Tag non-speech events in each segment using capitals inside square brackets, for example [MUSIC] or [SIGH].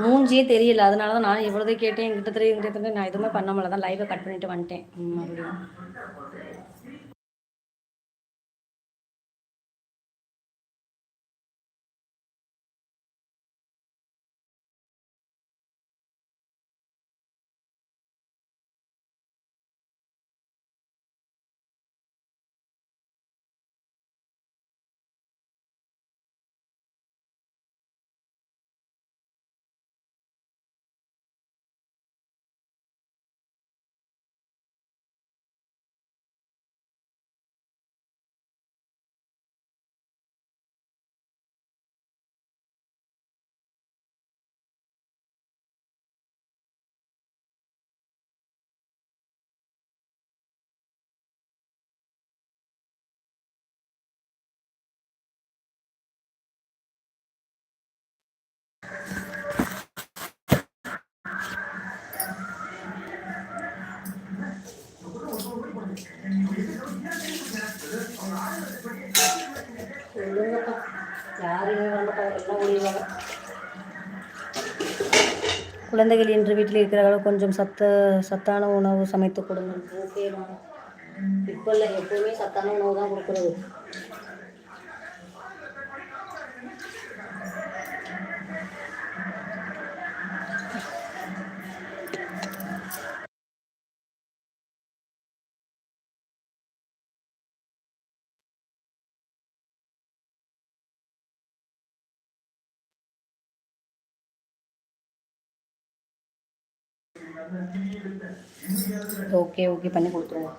மூஞ்சியே தெரியல. அதனால தான் நான் எவ்வளோதே கேட்டேன் என்கிட்ட தெரியும் என்கிட்ட தெரியும் நான் எதுவுமே பண்ண தான் லைவை கட் பண்ணிட்டு வந்துட்டேன். மறுபடியும் குழந்தைகள் இன்று வீட்டில் இருக்கிறவர்கள் கொஞ்சம் சத்த சத்தான உணவு சமைத்து கொடுங்க ஓகே இப்போ இல்லை எப்போவுமே சத்தான உணவு தான் கொடுக்குறது. ஓகே ஓகே பண்ணி கொடுத்துருவோம்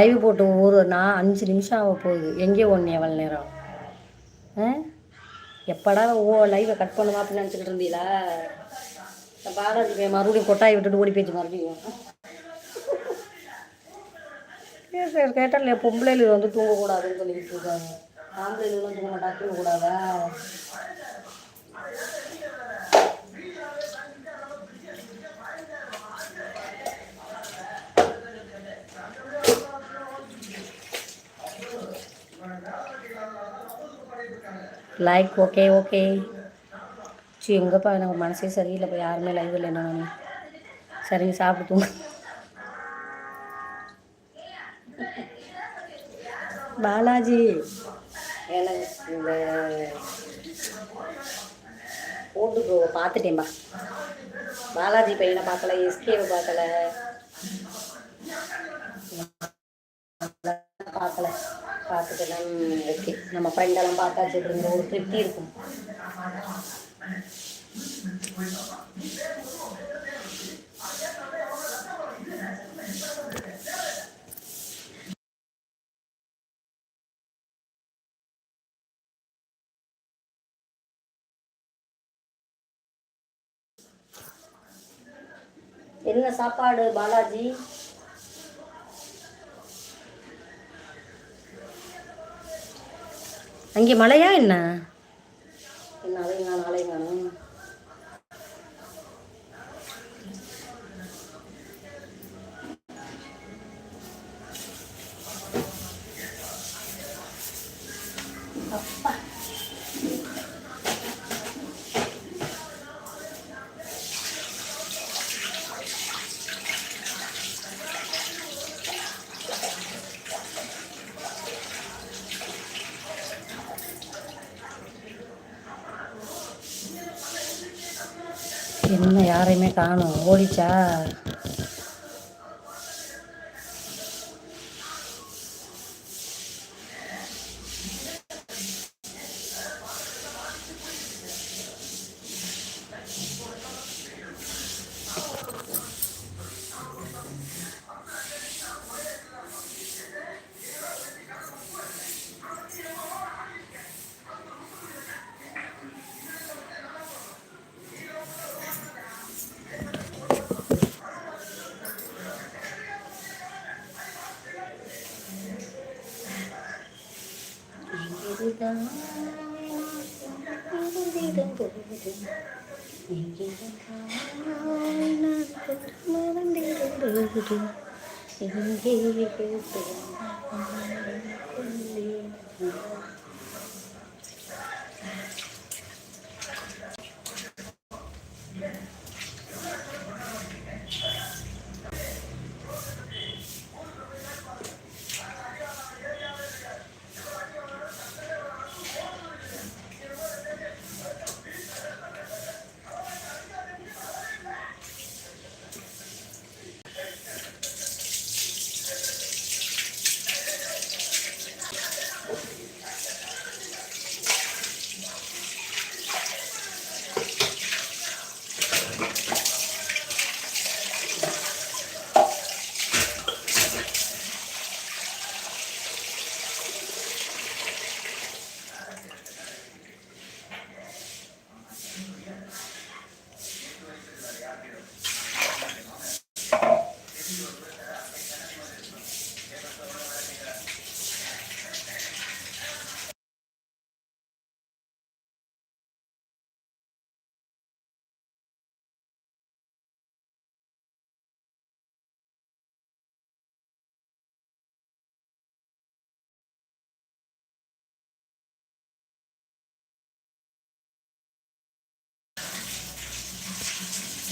லைவ் போட்டு ஒரு நான் அஞ்சு நிமிஷம் ஆக போகுது. எங்கே ஒன்று எவ்வளோ நேரம்? ஆ? எப்படா ஓ லைவை கட் பண்ணுவா அப்படின்னு நினச்சிக்கிட்டு இருந்தீங்களா பாலாஜி மறுபடியும் கொட்டாய் விட்டுட்டு ஓடி போயிடுச்சு மறுபடியும். சார் கேட்டால் பொம்பளைகள் வந்து தூங்கக்கூடாதுன்னு சொல்லிட்டு இருக்காங்க. ஆம்பளைகளும் தூங்க மாட்டா தூங்கக்கூடாதா? லைக் ஓகே ஓகே சி எங்கேப்பா எனக்கு மனசே சரியில்லை இப்போ யாருமே லைவ் இல்லை என்ன நான்? சரிங்க சாப்பிட்டு பாலாஜி. எனக்கு இந்த ஓட்டு பார்த்துட்டேன்பா பாலாஜி பையனை பார்க்கல எஸ்கேவை பார்க்கல பார்க்கல பார்த்துட்டு ஓகே நம்ம ஃப்ரெண்டெல்லாம் பார்த்தாச்சு இருந்த ஒரு திருப்தி இருக்கும். என்ன சாப்பாடு பாலாஜி? அங்கே மழையா என்ன? என்ன அலைங்க நான் என்ன யாரையுமே காணும். ஓடிச்சா এখানে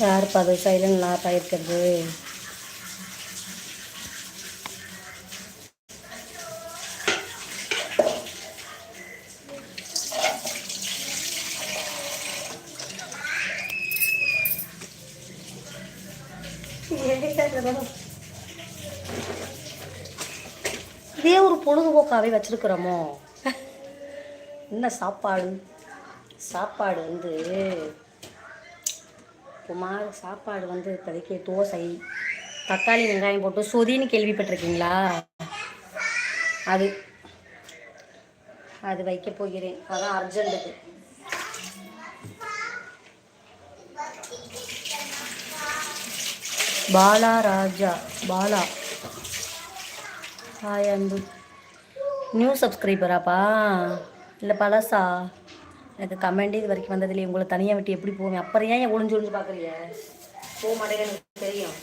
யாருப்பா அது சைலண்ட் லாக் ஆகிருக்கிறது இதே ஒரு பொழுதுபோக்காகவே வச்சிருக்கிறோமோ? [LAUGHS] என்ன சாப்பாடு? சாப்பாடு வந்து குமார் சாப்பாடு வந்து இப்போதைக்கு தோசை தக்காளி வெங்காயம் போட்டு சொதின்னு கேள்விப்பட்டிருக்கீங்களா? அது அது வைக்க போகிறேன். அதான் அர்ஜென்ட்டுக்கு. பாலா. ராஜா பாலா ஹாய் அன்பு நியூ சப்ஸ்கிரைபராப்பா இல்லை பழசா? எனக்கு கமெண்டே இது வரைக்கும் வந்ததில்லையே. உங்களை தனியாக விட்டு எப்படி போவேன்? அப்புறம் ஏன் ஒளிஞ்சு ஒளிஞ்சு பார்க்குறீங்க? போக மாட்டேங்கன்னு தெரியும்.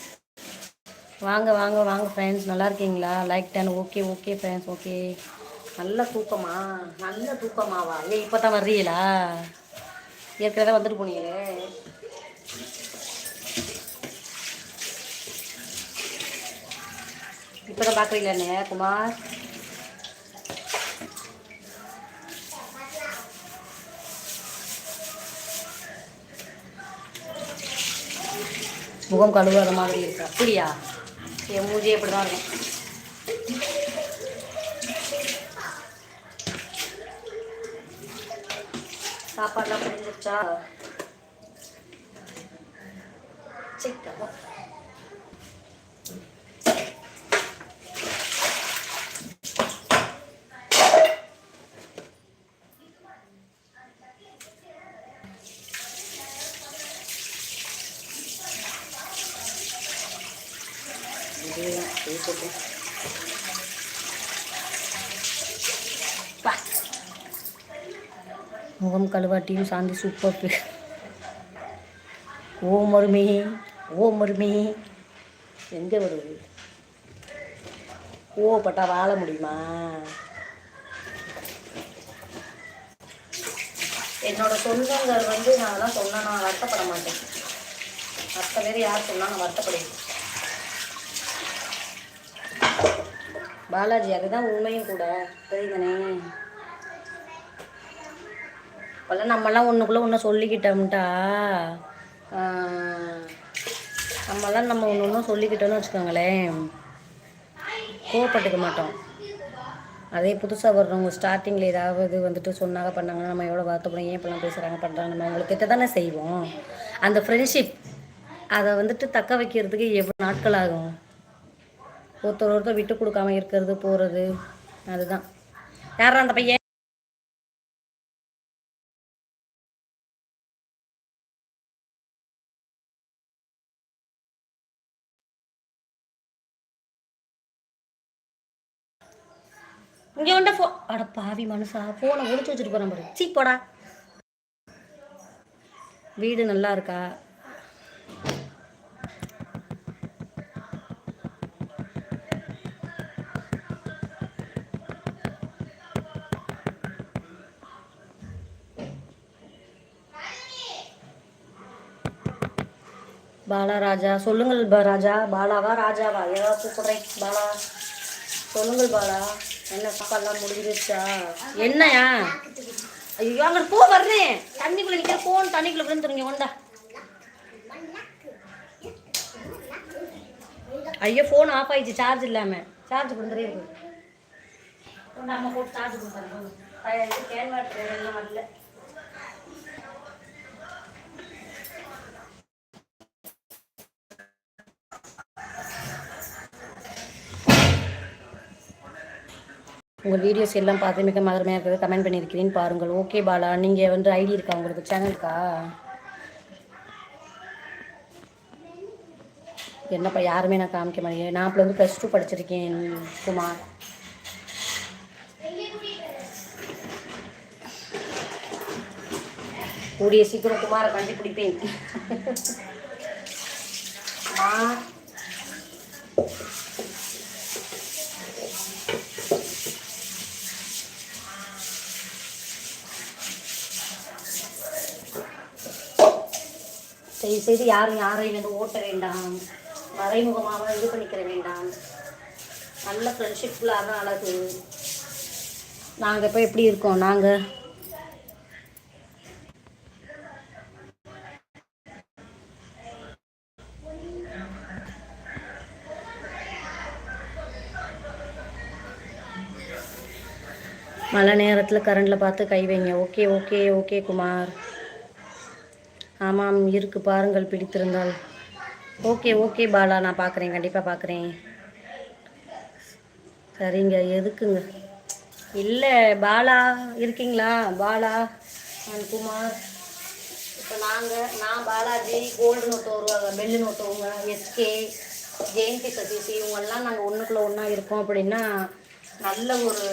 வாங்க வாங்க வாங்க ஃப்ரெண்ட்ஸ் நல்லா இருக்கீங்களா? லைக் டேன் ஓகே ஓகே ஃப்ரெண்ட்ஸ் ஓகே நல்ல தூக்கமா? நல்ல தூக்கமாவா? ஏன் இப்போ தான் வர்றீங்களா? ஏற்கனவே வந்துட்டு போனீங்களே. இப்போ தான் பார்க்குறீங்களே குமார்? முகம் கழுவாத மாதிரி இருக்கு. அப்படியா? என் மூஞ்சி எப்படி தான் இருக்கும். சாப்பாடுலாம் முடிஞ்சிருச்சா? சிக்கன் முகம் கழுவாட்டியும் சாந்தி சூப்பர் ஓ மருமே ஓ மருமே. எங்கே வருது? ஓப்பட்டா வாழ முடியுமா? என்னோட சொந்தங்கள் வந்து நான் அதெல்லாம் சொன்னா நான் வருத்தப்பட மாட்டேன். மற்ற பேர் யார் சொன்னால் நான் வருத்தப்படுவேன். பாலாஜி அதுதான் உண்மையும் கூட. தெரியுதானே இப்போல்லாம் நம்மலாம் ஒன்றுக்குள்ளே ஒன்று சொல்லிக்கிட்டோம்ட்டா நம்மலாம் நம்ம ஒன்று ஒன்றும் சொல்லிக்கிட்டோன்னு வச்சுக்கோங்களேன் கோவப்பட்டுக்க மாட்டோம். அதே புதுசாக வர்றவங்க ஸ்டார்டிங்கில் ஏதாவது வந்துட்டு சொன்னாங்க பண்ணாங்கன்னா நம்ம எவ்வளோ வருத்தப்படும் ஏன் இப்படிலாம் பேசுகிறாங்க பண்ணுறாங்க நம்ம அவங்களுக்கு கிட்ட தானே செய்வோம். அந்த ஃப்ரெண்ட்ஷிப் அதை வந்துட்டு தக்க வைக்கிறதுக்கு எவ்வளோ நாட்கள் ஆகும்? ஒருத்தர் ஒருத்தர் விட்டு கொடுக்காம இருக்கிறது போகிறது அதுதான். யாரா அந்த பையன்? இங்கே வந்து ஃபோ அட பாவி மனுஷா ஃபோனை ஒழிச்சு வச்சுட்டு போகிறேன் பாரு. சீ போடா. வீடு நல்லா இருக்கா? பாலா ராஜா சொல்லுங்கள் ராஜா. பாலாவா ராஜாவா? ஏதாவது கூப்பிட்றேன். பாலா சொல்லுங்கள் பாலா. என்ன சாப்பாடுலாம் முடிஞ்சிருச்சா? என்னையா? ஐயோ அங்கே போ வர்றேன் தண்ணிக்குள்ளே நிற்கிற ஃபோன் தண்ணிக்குள்ளே விழுந்துருங்க கொண்டா. ஐயோ ஃபோன் ஆஃப் ஆயிடுச்சு சார்ஜ் இல்லாமல் சார்ஜ் பண்ணுறே இருக்கு நம்ம போட்டு சார்ஜ் பண்ணுறோம் கேன்வாட் எல்லாம் வரல உங்கள் வீடியோஸ் எல்லாம் பார்த்து மிக மதுரமையாக இருக்கிறது கமெண்ட் பண்ணியிருக்கிறேன் பாருங்கள். ஓகே பாலா. நீங்கள் வந்து ஐடி இருக்கா உங்களுக்கு? சேனல் இருக்கா? என்னப்பா யாருமே நான் காமிக்க மாட்டேன். நான் இப்போ வந்து ப்ளஸ் டூ படிச்சிருக்கேன் குமார். கூடிய சீக்கிரம் குமாரை கண்டுபிடிப்பேன். [LAUGHS] ஆ தயவு செய்து யாரும் யாரையும் வந்து ஓட்ட வேண்டாம். மறைமுகமாக இது பண்ணிக்கிற வேண்டாம். நல்ல ஃப்ரெண்ட்ஷிப்பில் தான் அழகு. நாங்கள் இப்போ எப்படி இருக்கோம்? நாங்கள் மழை நேரத்தில் கரண்டில் பார்த்து கை வைங்க. Okay okay okay Kumar. ஆமாம் இருக்கு. பாருங்கள் பிடித்திருந்தால். ஓகே ஓகே பாலா நான் பார்க்குறேன். கண்டிப்பாக பார்க்குறேன். சரிங்க எதுக்குங்க? இல்லை பாலா இருக்கீங்களா? பாலா குமார் இப்போ நாங்கள் நான் பாலாஜி கோல்டு நோட்டு வருவாங்க பெல்லு நோட்டு வருவாங்க எஸ்கே ஜெயந்தி சதீஷ் இவங்கெல்லாம் நாங்கள் ஒன்றுக்குள்ளே ஒன்றா இருக்கோம் அப்படின்னா நல்ல ஒரு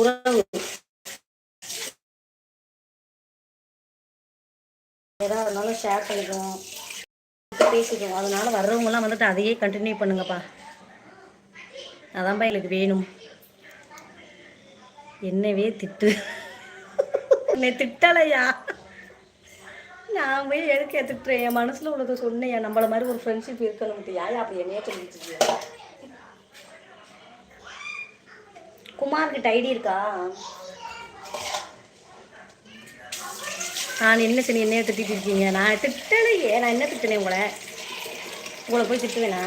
உறவு. எதாக இருந்தாலும் ஷேர் பண்ணிக்குவோம். பேசிக்குவோம். அதனால வர்றவங்கலாம் வந்துட்டு அதையே கண்டினியூ பண்ணுங்கப்பா. அதான்ப்பா எனக்கு வேணும். என்னவே திட்டு. என்னை திட்டலையா? நான் போய் எதுக்கு திட்டுறேன்? என் மனசில் உள்ளதை சொன்னேன். நம்மள மாதிரி ஒரு ஃப்ரெண்ட்ஷிப் இருக்கணும். யாயா அப்படி என்னையே சொல்லிட்டு குமார்கிட்ட ஐடி இருக்கா? நான் என்ன சரி என்னைய திட்டிட்டு இருக்கீங்க? நான் திட்டலையே. நான் என்ன திட்டினேன் உங்களை? உங்களை போய் திட்டுவேனா?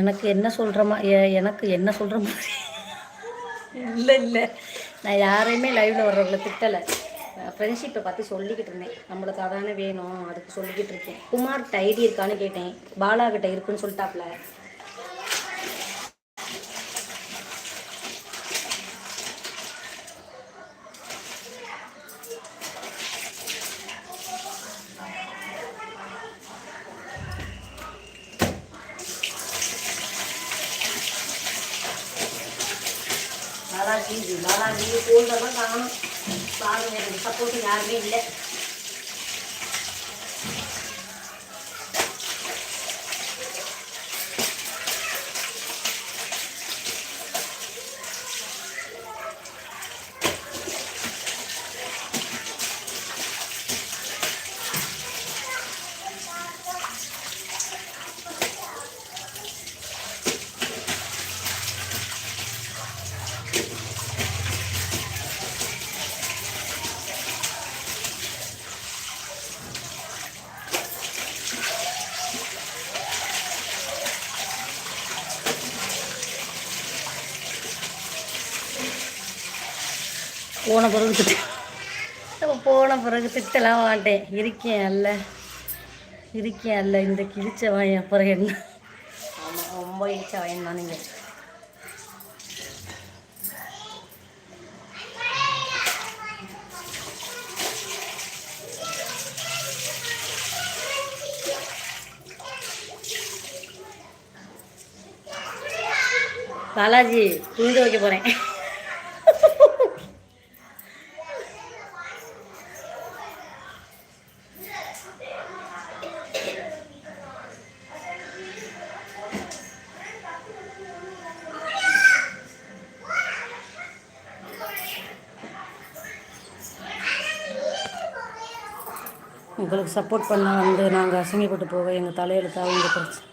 எனக்கு என்ன சொல்கிற மா எனக்கு என்ன சொல்கிற மாதிரி. இல்லை இல்லை. நான் யாரையுமே லைவில் வர்றவங்கள திட்டலை. ஃப்ரெண்ட்ஷிப்பை பற்றி சொல்லிக்கிட்டு இருந்தேன். நம்மளுக்கு அதானே வேணும் அதுக்கு சொல்லிக்கிட்டு இருக்கேன். குமார்கிட்ட ஐடி இருக்கான்னு கேட்டேன். பாலாகிட்ட இருக்குன்னு சொல்லிட்டாப்ல பாலாஜி இது பாலாஜி காணும் பாருங்க எனக்கு சப்போர்ட்டு யாருமே இல்லை. போன பிறகு திட்டு நம்ம போன பிறகு திட்டலாம் மாட்டேன் இருக்கேன் அல்ல. இருக்கேன் அல்ல. இந்த கிழிச்ச வாயன் அப்புறம் என்ன? ஆமாம் ரொம்ப இழிச்ச வாயன் தான் நீங்கள் பாலாஜி துணி துவைக்க போகிறேன் உங்களுக்கு சப்போர்ட் பண்ண வந்து நாங்கள் அசிங்கப்பட்டு போக எங்கள் தலையெழுத்தாக உங்கள் பிரச்சனை.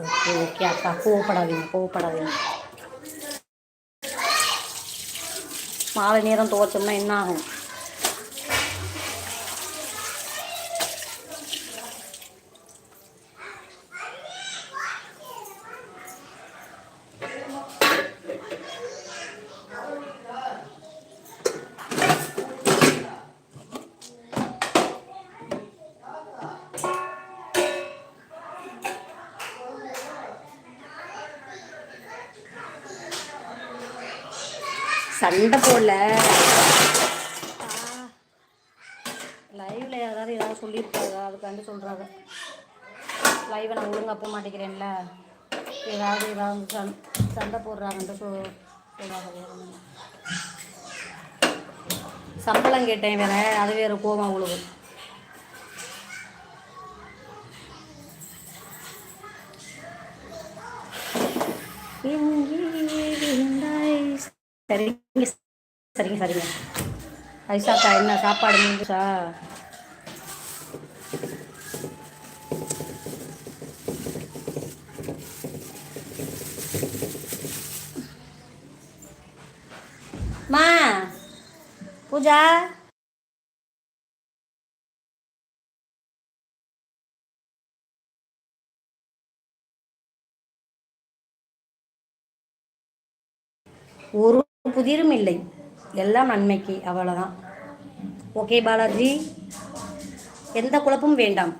ஓகே ஓகே அக்கா கோவப்படாதீங்க கோவப்படாதீங்க. மாலை நேரம் துவைச்சோம்னா என்ன ஆகும்? சண்டை போடல. லைவ்ல யாராவது ஏதாவது சொல்லியிருப்பாங்க அதுக்காண்டி சொல்கிறாங்க லைவை நான் ஒழுங்காக போக மாட்டேங்கிறேன்ல. ஏதாவது ஏதாவது சண் சண்டை போடுறாங்கன்ட்டு சொ சொல்கிறாங்க சம்பளம் கேட்டேன் வேற அது வேறு கோவம் உழுவு எங்கே விழுந்தாய்? சரிங்க சரிங்க சரிங்க. ஐசாக்கா என்ன சாப்பாடு முடிஞ்சா மா பூஜா. ஒரு புதிரும் இல்லை. எல்லாம் நன்மைக்கு அவ்வளோதான் ஓகே பாலாஜி. எந்த குழப்பமும் வேண்டாம்.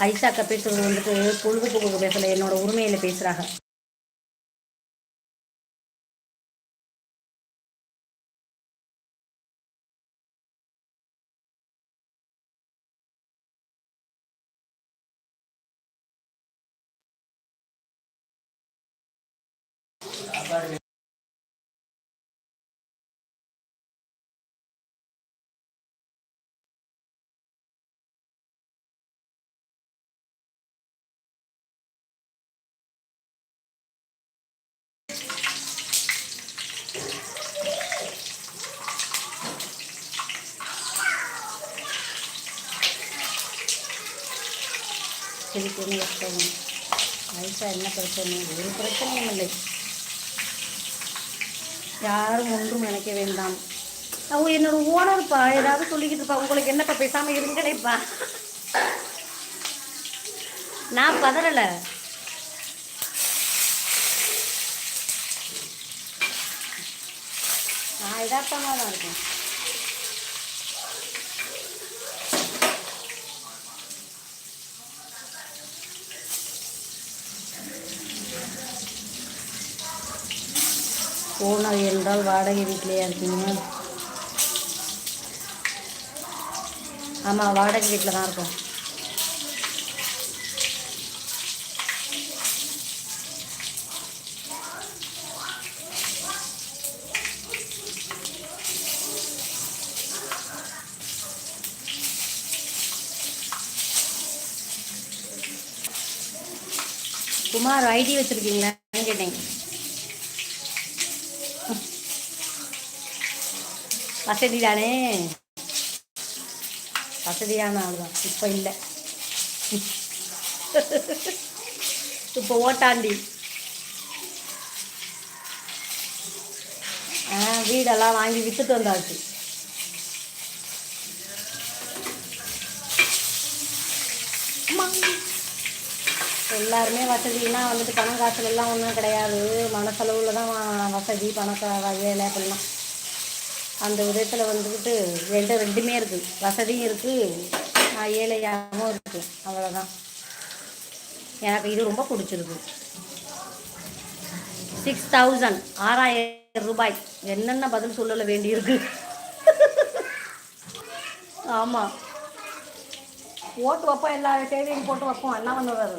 ஐஷா பேசுறது வந்துட்டு பொழுதுபோக்கு பேசல என்னோட உரிமையில பேசுறாங்க. சிரிப்புன்னு கஷ்டம் வயசாக என்ன பிரச்சனை? ஒரு பிரச்சனையும் இல்லை. யாரும் ஒன்றும் நினைக்க வேண்டாம். அவங்க என்னோட ஓனர்ப்பா ஏதாவது சொல்லிக்கிட்டு இருப்பா. உங்களுக்கு என்னப்பா பேசாம இருங்களேப்பா நான் பதறலை. நான் யதார்த்தமாக தான் இருக்கேன். ஓனர் என்றால் வாடகை வீட்டிலேயே இருக்கீங்க ஆமாம் வாடகை வீட்டில் தான் இருக்கோம். குமார் ஐடி வச்சுருக்கீங்களான்னு கேட்டேன் வசதி தானே வசதியான ஆள் தான் இப்போ இல்லை. இப்போ ஓட்டாண்டி. ஆ வீடெல்லாம் வாங்கி விற்றுட்டு வந்தாச்சு. எல்லாருமே வசதினா வந்துட்டு பணம் காசுல எல்லாம் ஒன்றும் கிடையாது. மனசளவில் தான் வசதி பணக்கா வேலை அப்படிலாம் அந்த விதத்தில் வந்துக்கிட்டு ரெண்டு ரெண்டுமே இருக்குது வசதியும் இருக்குது ஏழையாகவும் இருக்குது அவ்வளோதான் எனக்கு இது ரொம்ப பிடிச்சிருக்கு. சிக்ஸ் தௌசண்ட் ஆறாயிரம் ரூபாய். என்னென்ன பதில் சொல்லல வேண்டியிருக்கு? ஆமாம் ஓட்டு வைப்போம் எல்லா சேவையும் போட்டு வைப்போம். என்ன பண்ணுவார்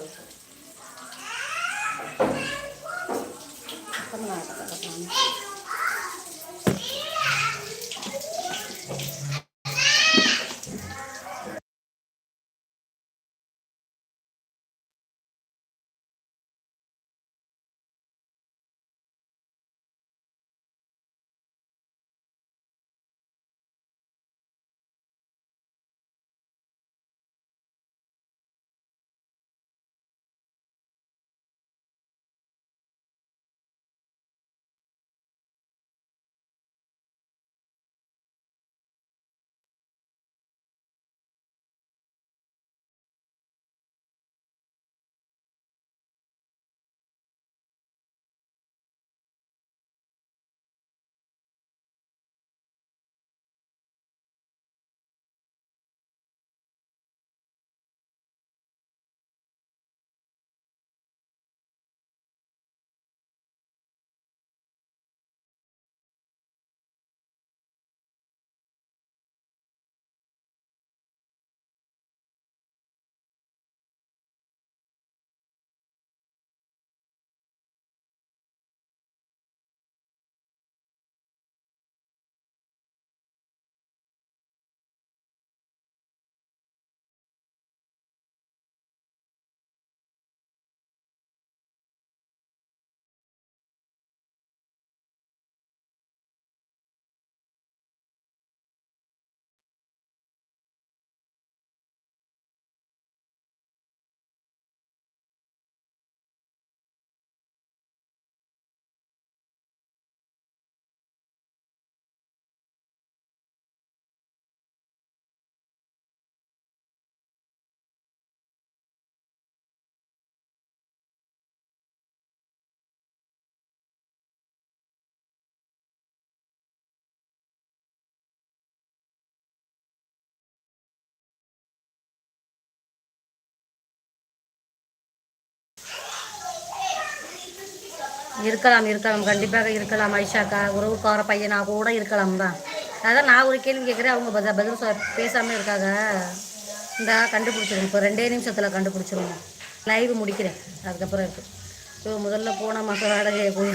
இருக்கலாம் இருக்கலாம். கண்டிப்பாக இருக்கலாம் ஐஷாக்கா. உறவுக்கார பையனாக கூட இருக்கலாம் தான். அதான் நான் ஒரு கேள்வி கேட்குறேன். அவங்க பதில் பதில் சொ பேசாமல் இருக்காங்க இந்த கண்டுபிடிச்சிருவோம் இப்போ ரெண்டே நிமிஷத்தில் கண்டுபிடிச்சிருவோம் லைவ் முடிக்கிறேன். அதுக்கப்புறம் இருக்குது ஸோ முதல்ல போன மாதம் வாடகையை போய்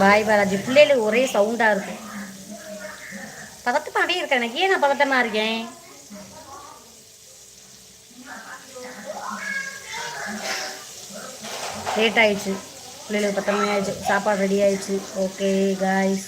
பாய் பாலாஜி பிள்ளைகளுக்கு ஒரே சவுண்டாக இருக்கும். பதட்டமாகவே இருக்கேன் எனக்கு ஏன் நான் பதட்டமாக இருக்கேன்? லேட் ஆயிடுச்சு. பிள்ளைகளுக்கு பத்து மணி ஆயிடுச்சு. சாப்பாடு ரெடி ஆயிடுச்சு. Okay guys